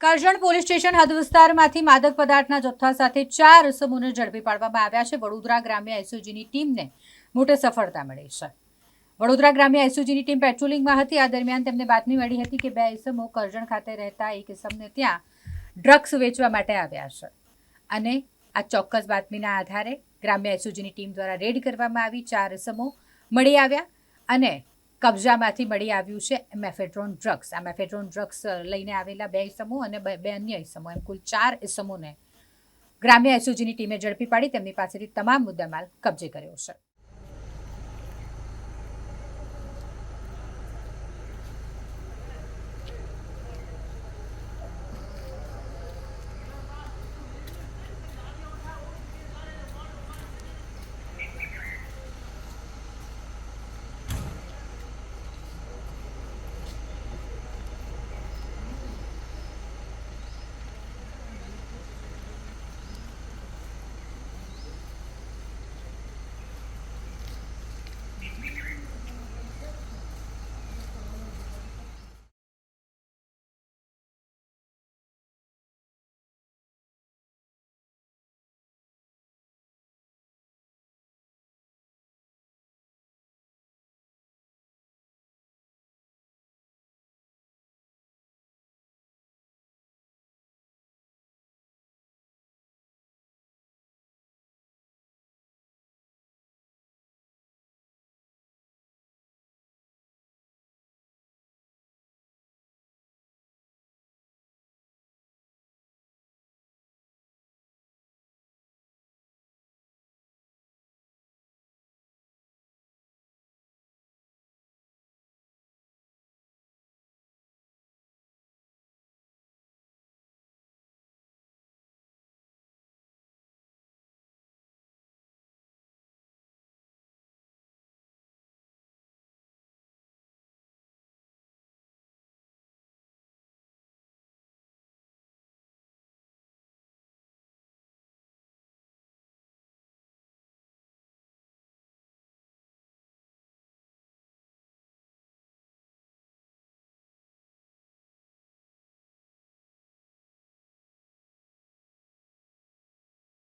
Karjan police station હદ વિસ્તારમાંથી માદક પદાર્થના જથ્થા સાથે ચાર સમૂહને ઝડપી પાડવામાં આવ્યા છે. વડોદરા ગ્રામ્ય એસઓજીની ટીમને મોટી સફળતા મળી છે. વડોદરા ગ્રામ્ય એસઓજીની ટીમ પેટ્રોલિંગમાં હતી. આ દરમિયાન તેમને બાતમી મળી હતી કે બે ઇસમો કરજણ ખાતે રહેતા એક ઇસમને ત્યાં ડ્રગ્સ વેચવા માટે આવ્યા છે. અને આ ચોક્કસ બાતમીના આધારે ગ્રામ્ય એસઓજીની ટીમ દ્વારા રેડ કરવામાં આવી. ચાર ઇસમો મળી આવ્યા અને કબજામાંથી મળી આવ્યું છે મેફેડ્રોન ડ્રગ્સ. આ મેફેડ્રોન ડ્રગ્સ લઈને આવેલા બે ઇસમો અને બે અન્ય ઇસમો એમ કુલ ચાર ઇસમોને ગ્રામ્ય એસઓજીની ટીમે ઝડપી પાડી. તેમની પાસેથી તમામ મુદ્દામાલ કબજે કર્યો છે.